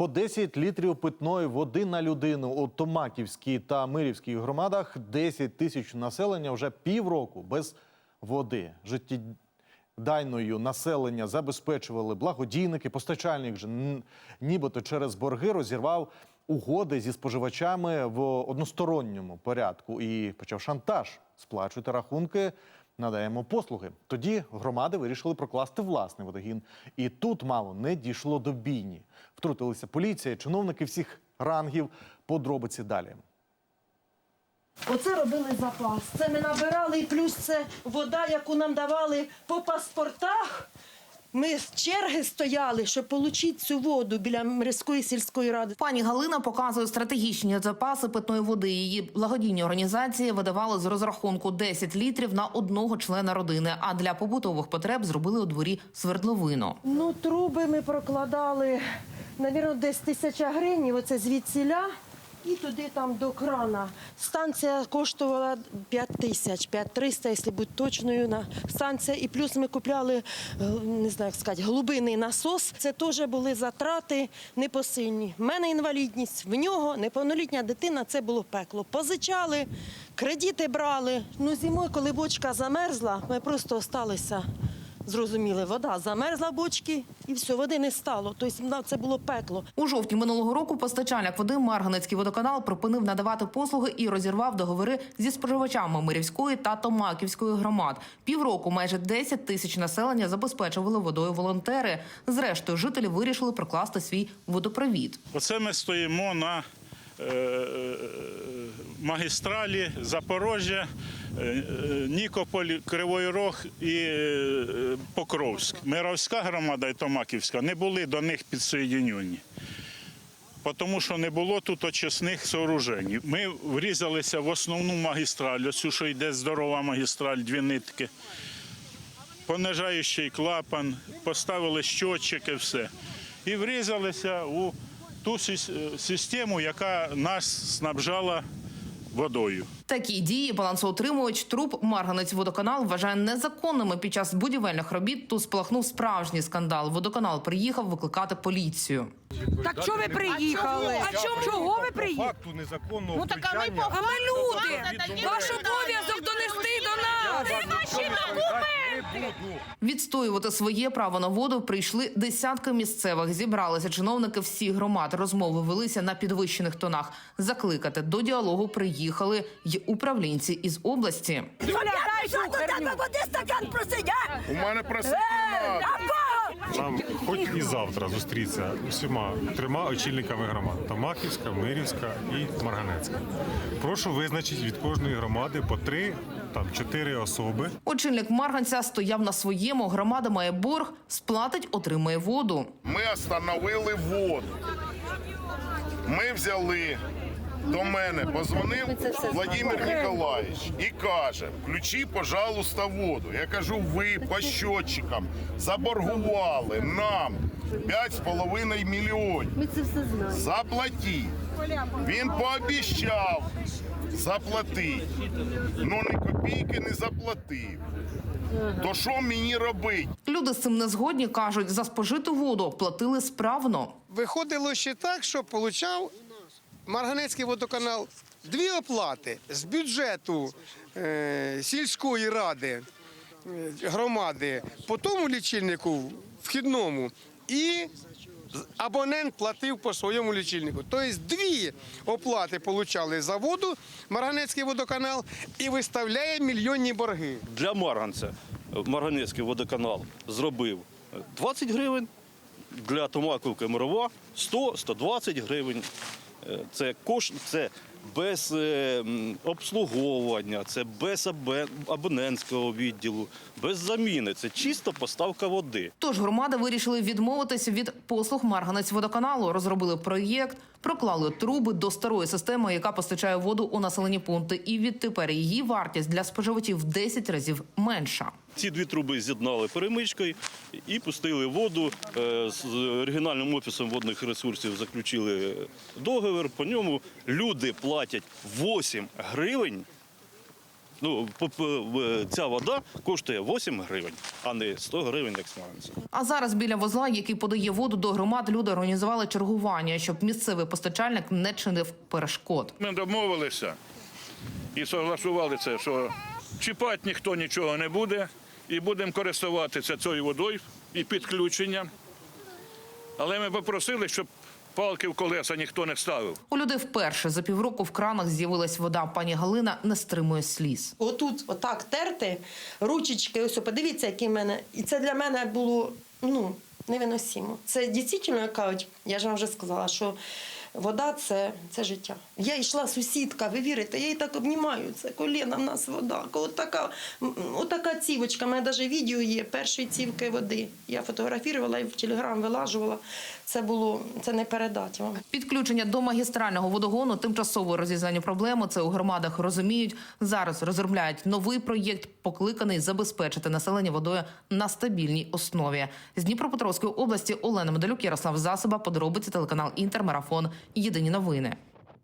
По 10 літрів питної води на людину у Томаківській та Мирівській громадах 10 тисяч населення вже півроку без води. Життєдайною населення забезпечували благодійники. Постачальник же нібито через борги розірвав угоди зі споживачами в односторонньому порядку і почав шантаж. Сплачуйте рахунки, надаємо послуги. Тоді громади вирішили прокласти власний водогін. І тут мало не дійшло до бійні. Втрутилися поліція, чиновники всіх рангів. Подробиці далі. Оце робили запас. Це ми набирали, і плюс це вода, яку нам давали по паспортах. Ми з черги стояли, щоб отримати цю воду біля мирської сільської ради. Пані Галина показує стратегічні запаси питної води. Її благодійні організації видавали з розрахунку 10 літрів на одного члена родини. А для побутових потреб зробили у дворі свердловину. Ну, труби ми прокладали, навірно, десь тисяча гривень, оце звідсіля. І туди там до крана. Станція коштувала 5 тисяч, 5 300, якщо бути точною. На станція. І плюс ми купляли, е, не знаю, як сказати, голубиний насос. Це теж були затрати непосильні. В мене інвалідність, в нього неповнолітня дитина, це було пекло. Позичали, кредити брали. Ну, зимою, коли бочка замерзла, ми просто осталися. Зрозуміли, вода замерзла в бочки і все, води не стало. Тобто це було пекло. У жовтні минулого року постачальник води Марганецький водоканал припинив надавати послуги і розірвав договори зі споживачами Мирівської та Томаківської громад. Півроку майже 10 тисяч населення забезпечували водою волонтери. Зрештою, жителі вирішили прокласти свій водопровід. Оце ми стоїмо на магістралі Запорожжя, е, е, Нікополь, Кривий Рог і е, Покровськ. Мировська громада і Томаківська не були до них підсоєднені. Тому що не було тут очисних сооружень. Ми врізалися в основну магістраль, оцю, що йде здорова магістраль, дві нитки. Понижаючий клапан, поставили щотчики, все. І врізалися у ту сис- систему, яка нас снабжала водою. Такі дії балансоутримувач труб Марганець водоканал вважає незаконними. Під час будівельних робіт тут спалахнув справжній скандал. Водоканал приїхав викликати поліцію. Так що ви приїхали? А чому чого ви приїхали? факту незаконного Ну так а ми а ми люди. Ваш обов'язок донести до нас. Відстоювати своє право на воду прийшли десятки місцевих. Зібралися чиновники всіх громад. Розмови велися на підвищених тонах. Закликати до діалогу приїхали й управлінці із області. Юля, дай до тебе води стакан просидя. У мене просити Нам хоч і завтра зустрітися усіма трьома очільниками громад: Томаківська, Мирівська і Марганецька. Прошу визначити від кожної громади по три там чотири особи. Очільник Марганця стояв на своєму. Громада має борг, сплатить, отримає воду. Ми остановили воду. Ми взяли до мене, позвонив Владимир Ніколаївич і каже: включи, пожалуйста, воду. Я кажу, ви по щотчикам заборгували нам 5,5 мільйонів. Ми це все знаємо. Заплатіть. Він пообіщав заплатити. Ну ні копійки не заплатив. То що мені робити? Люди з цим не згодні кажуть, за спожиту воду платили справно. Виходило ще так, що получав Марганецький водоканал дві оплати з бюджету е, сільської ради е, громади по тому лічильнику вхідному і абонент платив по своєму лічильнику. Тобто дві оплати получали за воду Марганецький водоканал і виставляє мільйонні борги. для Марганця Марганецький водоканал зробив 20 гривень, для Томаковки Мирова 100-120 гривень. Це кошт, це без е, обслуговування, це без абонентського відділу, без заміни. Це чисто поставка води. Тож громади вирішили відмовитися від послуг Марганець водоканалу. Розробили проєкт, проклали труби до старої системи, яка постачає воду у населені пункти. І відтепер її вартість для споживачів в 10 разів менша. Ці дві труби з'єднали перемичкою і пустили воду. Е, З оригінальним офісом водних ресурсів заключили договір. По ньому люди платять 8 гривень Ну, ця вода коштує 8 гривень, а не 100 гривень, як смаленська. А зараз біля вузла, який подає воду до громад, люди організували чергування, щоб місцевий постачальник не чинив перешкод. Ми домовилися і согласували це, що чіпати ніхто нічого не буде, і будемо користуватися цією водою і підключенням. Але ми попросили, щоб палки в колеса ніхто не ставив. У людей вперше за півроку в кранах з'явилась вода. Пані Галина не стримує сліз. Отут, отак терти, ручечки, ось подивіться, які в мене. І це для мене було ну, невиносимо. Це дійсно кажуть, я ж вам вже сказала, що вода це, це життя. Я йшла сусідка, ви вірите, я її так обнімаю, це коліна в нас вода. М, отака цівочка, у мене навіть відео є першої цівки води. Я фотографувала і в телеграм вилажувала. Це було, це не передати вам. Підключення до магістрального водогону тимчасово розв'язання проблеми. Це у громадах розуміють. Зараз розробляють новий проєкт, покликаний забезпечити населення водою на стабільній основі. З Дніпропетровської області Олена Медалюк, Ярослав Засоба, подробиці телеканал Інтермарафон. Єдині новини.